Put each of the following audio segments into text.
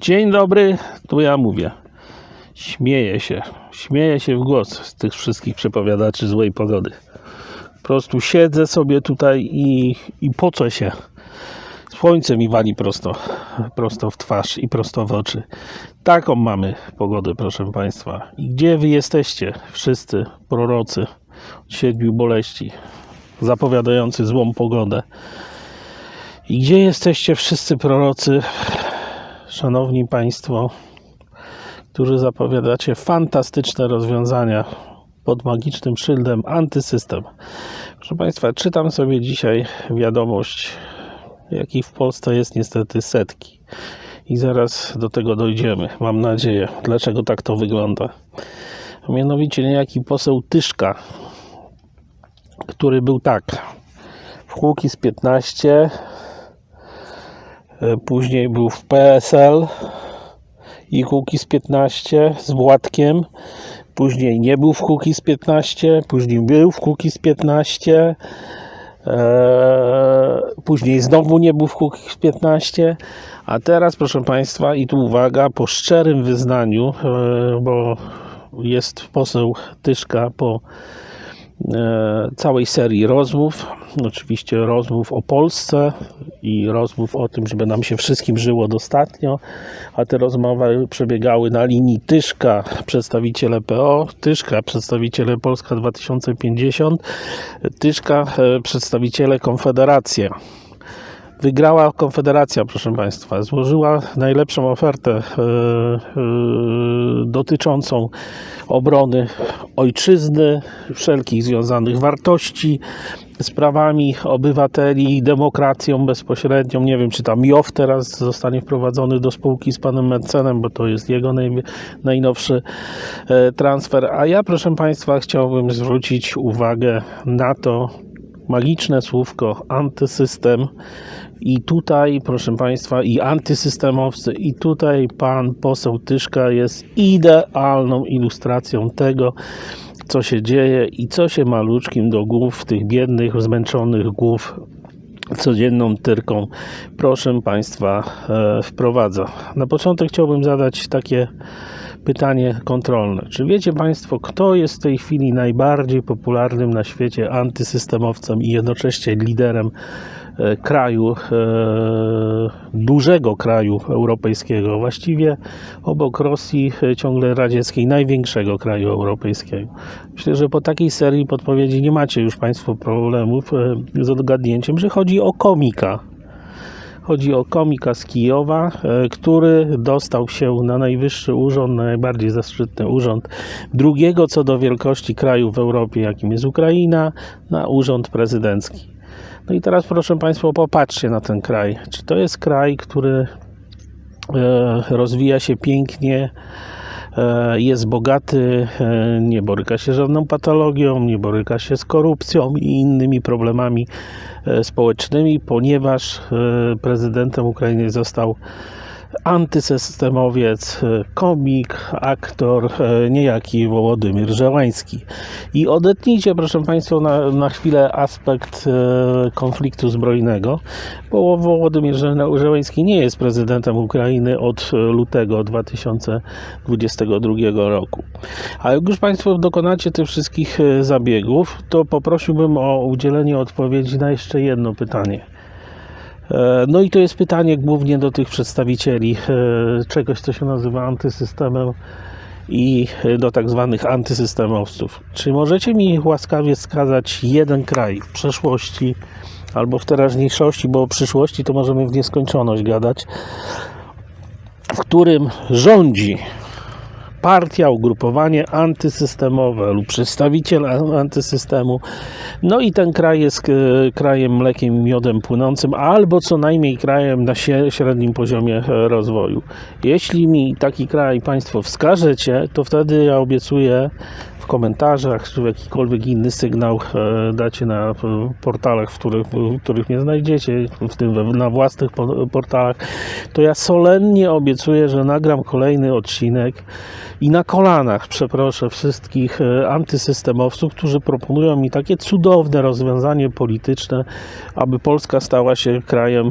Dzień dobry, tu ja mówię. Śmieję się, śmieję się w głos z tych wszystkich przepowiadaczy złej pogody. Po prostu siedzę sobie tutaj i, i pocę się. Słońce mi wali prosto, prosto w twarz i prosto w oczy. Taką mamy pogodę, proszę Państwa. I gdzie Wy jesteście, wszyscy prorocy od siedmiu boleści, zapowiadający złą pogodę? I gdzie jesteście wszyscy prorocy, szanowni Państwo, którzy zapowiadacie fantastyczne rozwiązania pod magicznym szyldem antysystem? Proszę Państwa, czytam sobie dzisiaj wiadomość, jakich w Polsce jest niestety setki. I zaraz do tego dojdziemy, mam nadzieję, dlaczego tak to wygląda. Mianowicie niejaki poseł Tyszka, który był tak, w Kłuki z 15, E, Później był w PSL i Kukiz 15 z Władkiem. Później nie był w Kukiz 15, później był w Kukiz 15. Eee, później znowu nie był w Kukiz 15. A teraz, proszę Państwa, i tu uwaga, po szczerym wyznaniu, e, bo jest poseł Tyszka po e, całej serii rozmów, oczywiście rozmów o Polsce i rozmów o tym, żeby nam się wszystkim żyło dostatnio, a te rozmowy przebiegały na linii Tyszka, przedstawiciele PO, Tyszka, przedstawiciele Polska 2050, Tyszka, e, przedstawiciele Konfederacja. Wygrała Konfederacja, proszę Państwa. Złożyła najlepszą ofertę e, e, dotyczącą obrony ojczyzny, wszelkich związanych wartości, sprawami obywateli, demokracją bezpośrednią. Nie wiem, czy tam JOW teraz zostanie wprowadzony do spółki z panem Mencenem, bo to jest jego naj, najnowszy e, transfer. A ja, proszę Państwa, chciałbym zwrócić uwagę na to, magiczne słówko antysystem i tutaj, proszę Państwa, i antysystemowcy, i tutaj pan poseł Tyszka jest idealną ilustracją tego, co się dzieje i co się maluczkim do głów tych biednych, zmęczonych głów codzienną tyrką, proszę Państwa, e, wprowadza. Na początek chciałbym zadać takie pytanie kontrolne. Czy wiecie Państwo, kto jest w tej chwili najbardziej popularnym na świecie antysystemowcem i jednocześnie liderem kraju, e, dużego kraju europejskiego, właściwie obok Rosji, e, ciągle radzieckiej, największego kraju europejskiego? Myślę, że po takiej serii podpowiedzi nie macie już Państwo problemów e, z odgadnięciem, że chodzi o komika. Chodzi o komika z Kijowa, e, który dostał się na najwyższy urząd, na najbardziej zaszczytny urząd drugiego co do wielkości kraju w Europie, jakim jest Ukraina, na urząd prezydencki. No i teraz proszę Państwa, popatrzcie na ten kraj. Czy to jest kraj, który e, rozwija się pięknie, e, jest bogaty, e, nie boryka się z żadną patologią, nie boryka się z korupcją i innymi problemami społecznymi, ponieważ prezydentem Ukrainy został antysystemowiec, e, komik, aktor, e, niejaki Wołodymyr Żeleński. I odetnijcie, proszę Państwa, na, na chwilę aspekt e, konfliktu zbrojnego, bo Wołodymyr Żele- Żeleński nie jest prezydentem Ukrainy od lutego 2022 roku. A jak już Państwo dokonacie tych wszystkich zabiegów, to poprosiłbym o udzielenie odpowiedzi na jeszcze jedno pytanie. E, No i to jest pytanie głównie do tych przedstawicieli e, czegoś, co się nazywa antysystemem i e, do tak zwanych antysystemowców. Czy możecie mi łaskawie wskazać jeden kraj w przeszłości albo w teraźniejszości, bo o przyszłości to możemy w nieskończoność gadać, w którym rządzi partia, ugrupowanie antysystemowe lub przedstawiciel antysystemu. No i ten kraj jest e, krajem mlekiem miodem płynącym, albo co najmniej krajem na średnim poziomie e, rozwoju. Jeśli mi taki kraj Państwo wskażecie, to wtedy ja obiecuję, w komentarzach, czy w jakikolwiek inny sygnał e, dacie na e, portalach, w których, w których mnie znajdziecie, w tym na własnych po- portalach, to ja solennie obiecuję, że nagram kolejny odcinek i na kolanach przeproszę wszystkich e, antysystemowców, którzy proponują mi takie cudowne rozwiązanie polityczne, aby Polska stała się krajem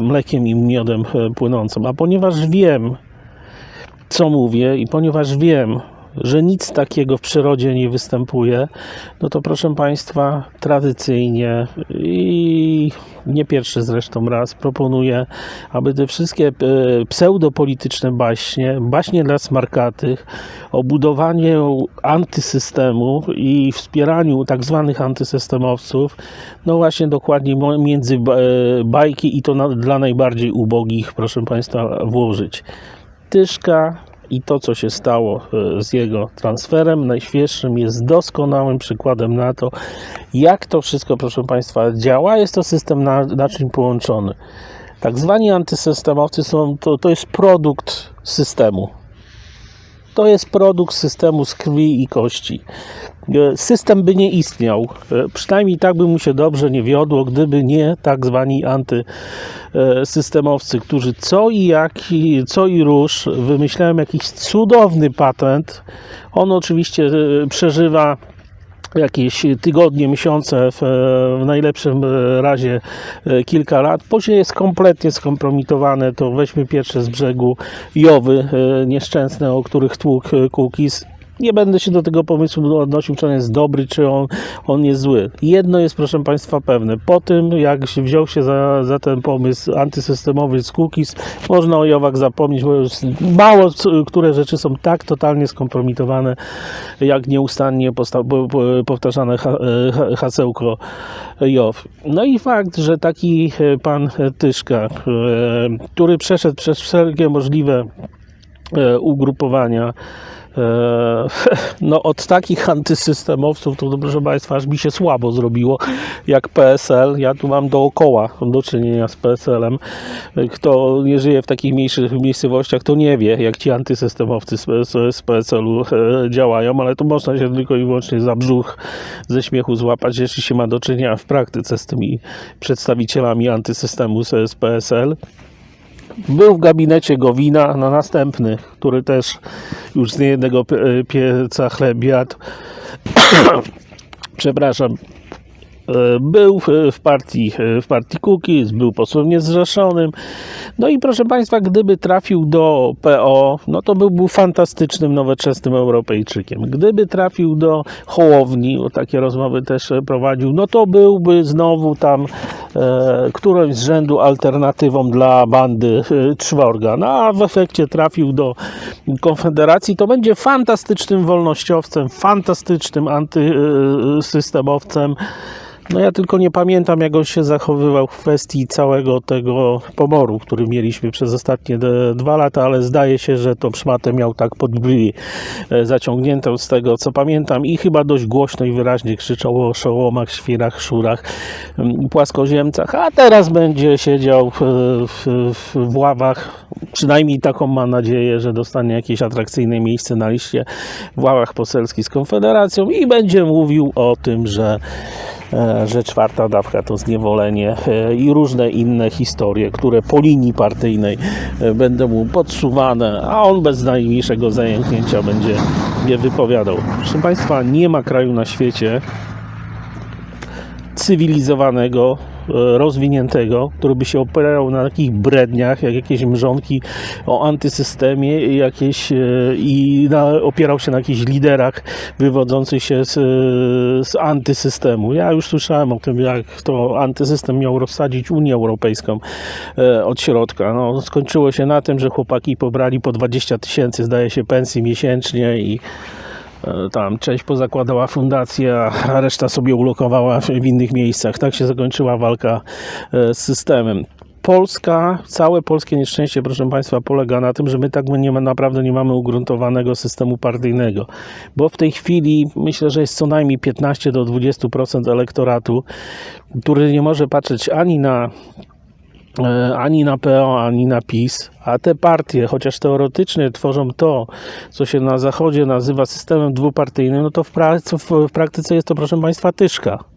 mlekiem i miodem płynącym. A ponieważ wiem, co mówię i ponieważ wiem, że nic takiego w przyrodzie nie występuje, no to proszę Państwa, tradycyjnie i nie pierwszy zresztą raz proponuję, aby te wszystkie e, pseudopolityczne baśnie, baśnie dla smarkatych, o budowaniu antysystemu i wspieraniu tak zwanych antysystemowców, no właśnie dokładnie między e, bajki i to dla najbardziej ubogich, proszę Państwa, włożyć. Tyszka i to, co się stało e, z jego transferem najświeższym, jest doskonałym przykładem na to, jak to wszystko, proszę Państwa, działa. Jest to system na, naczyń połączony. Tak zwani antysystemowcy są, to, to jest produkt systemu. To jest produkt systemu z krwi i kości. E, System by nie istniał, e, przynajmniej tak by mu się dobrze nie wiodło, gdyby nie tak zwani antysystemowcy, którzy co i jak, i- co i róż wymyślają jakiś cudowny patent. On oczywiście e, przeżywa jakieś tygodnie, miesiące, w, w najlepszym e, razie e, kilka lat. Później jest kompletnie skompromitowane. To weźmy pierwsze z brzegu Jowy e, nieszczęsne, o których e, Cookies. Nie będę się do tego pomysłu odnosił, czy on jest dobry, czy on, on jest zły. Jedno jest, proszę Państwa, pewne. Po tym, jak się wziął się za, za ten pomysł antysystemowy z cookies, można o Jowach zapomnieć, bo już mało które rzeczy są tak totalnie skompromitowane, jak nieustannie powtarzane e, ha- hasełko Jow. No i fakt, że taki e, pan Tyszka, e, który przeszedł przez wszelkie możliwe ugrupowania. E, No, od takich antysystemowców, to proszę Państwa, aż mi się słabo zrobiło, jak PSL. Ja tu mam dookoła do czynienia z PSL-em. Kto nie żyje w takich mniejszych miejscowościach, to nie wie, jak ci antysystemowcy z, PSL-u e, działają, ale to można się tylko i wyłącznie za brzuch ze śmiechu złapać, jeśli się ma do czynienia w praktyce z tymi przedstawicielami antysystemu z PSL. Był w gabinecie Gowina na następny, który też już z niejednego pie- pieca chleb jadł. Przepraszam. E, Był w- partii, e, w partii Cookies, był posłem niezrzeszonym. No i proszę Państwa, gdyby trafił do PO, no to byłby fantastycznym, nowoczesnym Europejczykiem. Gdyby trafił do Hołowni, bo takie rozmowy też e, prowadził, no to byłby znowu tam e, którąś z rzędu alternatywą dla bandy e, Czworga. No a w efekcie trafił do Konfederacji, to będzie fantastycznym wolnościowcem, fantastycznym antysystemowcem. No ja tylko nie pamiętam, jak on się zachowywał w kwestii całego tego pomoru, który mieliśmy przez ostatnie dwa lata, ale zdaje się, że to szmatę miał tak pod brwi e, zaciągniętą z tego, co pamiętam. I chyba dość głośno i wyraźnie krzyczał o szołomach, świrach, szurach, płaskoziemcach, a teraz będzie siedział w, w, w ławach, przynajmniej taką ma nadzieję, że dostanie jakieś atrakcyjne miejsce na liście w ławach poselskich z Konfederacją i będzie mówił o tym, że że czwarta dawka to zniewolenie e, i różne inne historie, które po linii partyjnej e, będą mu podsuwane, a on bez najmniejszego zajęknięcia będzie je wypowiadał. Proszę Państwa, nie ma kraju na świecie cywilizowanego, e, rozwiniętego, który by się opierał na takich bredniach, jak jakieś mrzonki o antysystemie jakieś, e, i na, opierał się na jakichś liderach wywodzących się z, z antysystemu. Ja już słyszałem o tym, jak to antysystem miał rozsadzić Unię Europejską e, od środka. No, skończyło się na tym, że chłopaki pobrali po 20 tysięcy, zdaje się, pensji miesięcznie i tam część pozakładała fundację, a reszta sobie ulokowała w innych miejscach. Tak się zakończyła walka e, z systemem. Polska, całe polskie nieszczęście, proszę Państwa, polega na tym, że my tak nie ma, naprawdę nie mamy ugruntowanego systemu partyjnego, bo w tej chwili myślę, że jest co najmniej 15 do 20% elektoratu, który nie może patrzeć ani na e, ani na PO, ani na PiS, a te partie, chociaż teoretycznie tworzą to, co się na Zachodzie nazywa systemem dwupartyjnym, no to w, praktyce, w praktyce jest to, proszę Państwa, tyszka.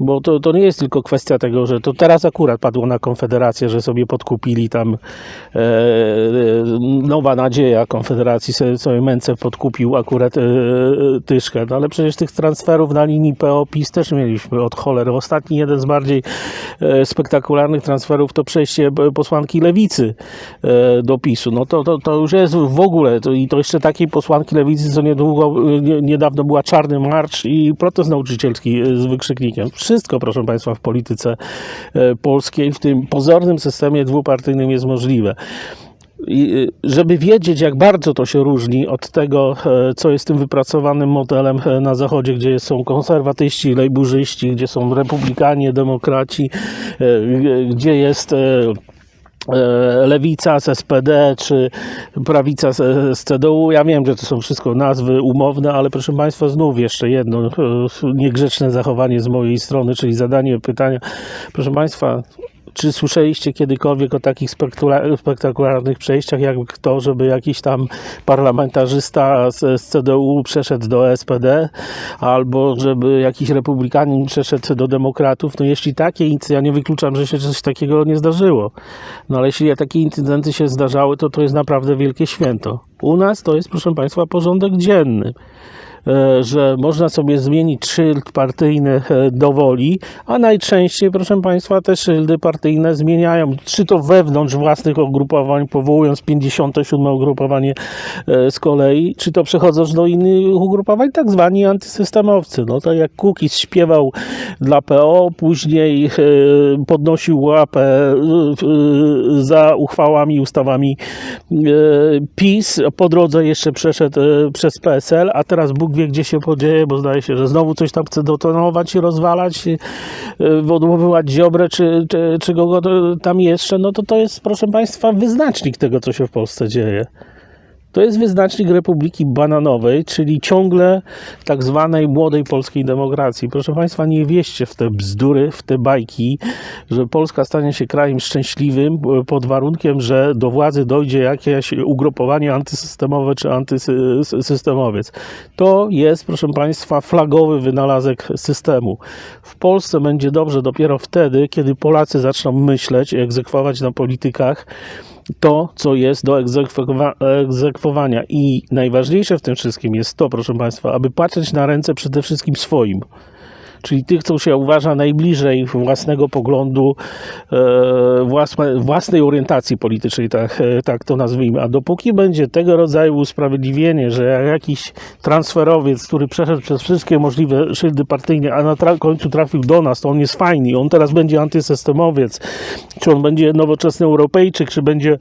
Bo to, to nie jest tylko kwestia tego, że to teraz akurat padło na Konfederację, że sobie podkupili tam e, e, nowa nadzieja Konfederacji sobie, sobie podkupił akurat e, Tyszkę, no ale przecież tych transferów na linii PO-PiS też mieliśmy od cholery. Ostatni jeden z bardziej e, spektakularnych transferów to przejście e, posłanki Lewicy e, do PiSu. No to, to, to już jest w ogóle to, i to jeszcze takiej posłanki Lewicy, co niedługo, e, nie, niedawno była Czarny Marsz i protest nauczycielski z wykrzyknikiem. Wszystko, proszę Państwa, w polityce e, polskiej, w tym pozornym systemie dwupartyjnym jest możliwe. I y, żeby wiedzieć, jak bardzo to się różni od tego, e, co jest tym wypracowanym modelem e, na Zachodzie, gdzie są konserwatyści, lejburzyści, gdzie są republikanie, demokraci, e, gdzie jest e, e, lewica z SPD, czy prawica z, z CDU. Ja wiem, że to są wszystko nazwy umowne, ale proszę Państwa, znów jeszcze jedno e, niegrzeczne zachowanie z mojej strony, czyli zadanie pytania. Proszę Państwa, czy słyszeliście kiedykolwiek o takich spektakularnych przejściach, jak to, żeby jakiś tam parlamentarzysta z, z CDU przeszedł do SPD, albo żeby jakiś republikanin przeszedł do demokratów? No jeśli takie incydenty, ja nie wykluczam, że się coś takiego nie zdarzyło, no ale jeśli takie incydenty się zdarzały, to to jest naprawdę wielkie święto. U nas to jest, proszę Państwa, porządek dzienny że można sobie zmienić szyld partyjny e, do woli, a najczęściej, proszę Państwa, te szyldy partyjne zmieniają, czy to wewnątrz własnych ugrupowań, powołując 57 ugrupowanie e, z kolei, czy to przechodząc do innych ugrupowań, tak zwani antysystemowcy. No tak jak Kukiz śpiewał dla PO, później e, podnosił łapę e, e, za uchwałami, ustawami e, PiS, po drodze jeszcze przeszedł e, przez PSL, a teraz Bóg wie, gdzie się podzieje, bo zdaje się, że znowu coś tam chce dotonować i rozwalać, e, odłowywać Ziobrę, czy, czy, czy to tam jeszcze, no to to jest, proszę Państwa, wyznacznik tego, co się w Polsce dzieje. To jest wyznacznik Republiki Bananowej, czyli ciągle tak zwanej młodej polskiej demokracji. Proszę Państwa, nie wieście w te bzdury, w te bajki, że Polska stanie się krajem szczęśliwym pod warunkiem, że do władzy dojdzie jakieś ugrupowanie antysystemowe czy antysystemowiec. To jest, proszę Państwa, flagowy wynalazek systemu. W Polsce będzie dobrze dopiero wtedy, kiedy Polacy zaczną myśleć i egzekwować na politykach to, co jest do egzekwowa- egzekwowania. I najważniejsze w tym wszystkim jest to, proszę Państwa, aby patrzeć na ręce przede wszystkim swoim. Czyli tych, co się uważa najbliżej własnego poglądu, e, własne, własnej orientacji politycznej, tak, e, tak to nazwijmy. A dopóki będzie tego rodzaju usprawiedliwienie, że jak jakiś transferowiec, który przeszedł przez wszystkie możliwe szyldy partyjne, a na tra- końcu trafił do nas, to on jest fajny, on teraz będzie antysystemowiec, czy on będzie nowoczesny Europejczyk, czy będzie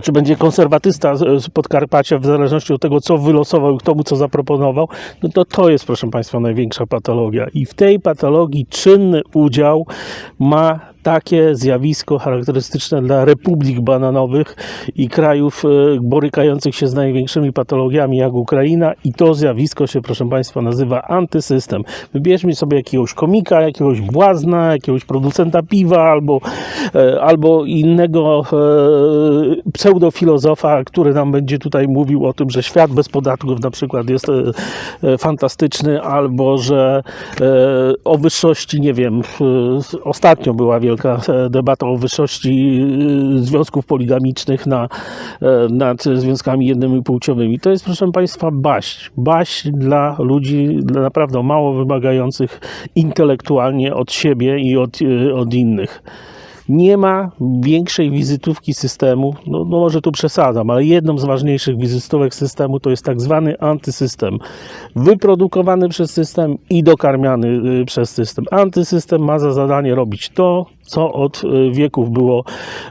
czy będzie konserwatysta z Podkarpacia, w zależności od tego, co wylosował i kto mu co zaproponował, no to to jest, proszę Państwa, największa patologia. I w tej patologii czynny udział ma takie zjawisko charakterystyczne dla republik bananowych i krajów e, borykających się z największymi patologiami, jak Ukraina, i to zjawisko się, proszę Państwa, nazywa antysystem. Wybierzmy sobie jakiegoś komika, jakiegoś błazna, jakiegoś producenta piwa albo, e, albo innego e, pseudofilozofa, który nam będzie tutaj mówił o tym, że świat bez podatków na przykład jest fantastyczny, albo że o wyższości, nie wiem, ostatnio była wielka e, debata o wyższości e, związków poligamicznych na, e, nad związkami jednopłciowymi. To jest, proszę Państwa, baść. Baść dla ludzi dla naprawdę mało wymagających intelektualnie od siebie i od, od innych nie ma większej wizytówki systemu, no, no może tu przesadzam, ale jedną z ważniejszych wizytówek systemu to jest tak zwany antysystem. Wyprodukowany przez system i dokarmiany y, przez system. Antysystem ma za zadanie robić to, co od y, wieków było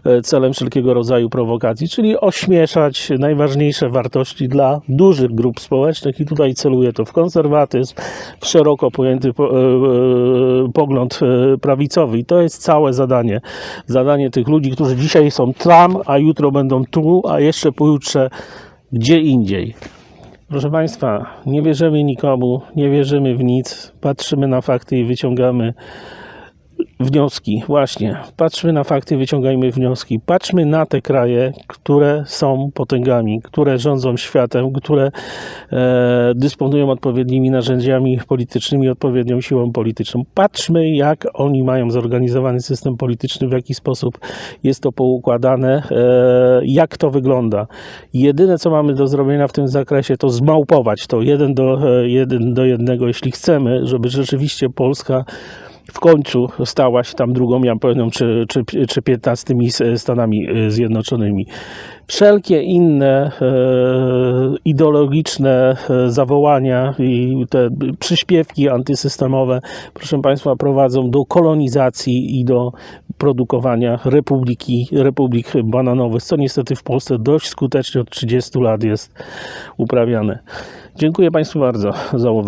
y, celem wszelkiego rodzaju prowokacji, czyli ośmieszać najważniejsze wartości dla dużych grup społecznych i tutaj celuje to w konserwatyzm, w szeroko pojęty po, e, e, pogląd e, prawicowy i to jest całe zadanie. Zadanie tych ludzi, którzy dzisiaj są tam, a jutro będą tu, a jeszcze pojutrze gdzie indziej. Proszę Państwa, nie wierzymy nikomu, nie wierzymy w nic, patrzymy na fakty i wyciągamy wnioski, właśnie. Patrzmy na fakty, wyciągajmy wnioski. Patrzmy na te kraje, które są potęgami, które rządzą światem, które e, dysponują odpowiednimi narzędziami politycznymi, odpowiednią siłą polityczną. Patrzmy, jak oni mają zorganizowany system polityczny, w jaki sposób jest to poukładane, e, jak to wygląda. Jedyne, co mamy do zrobienia w tym zakresie, to zmałpować to jeden do, e, jeden do jednego, jeśli chcemy, żeby rzeczywiście Polska w końcu stała się tam drugą Japonią czy, czy, czy 15 Stanami e, Zjednoczonymi. Wszelkie inne e, ideologiczne e, zawołania i te przyśpiewki antysystemowe, proszę Państwa, prowadzą do kolonizacji i do produkowania republiki, republik bananowych, co niestety w Polsce dość skutecznie od 30 lat jest uprawiane. Dziękuję Państwu bardzo za uwagę.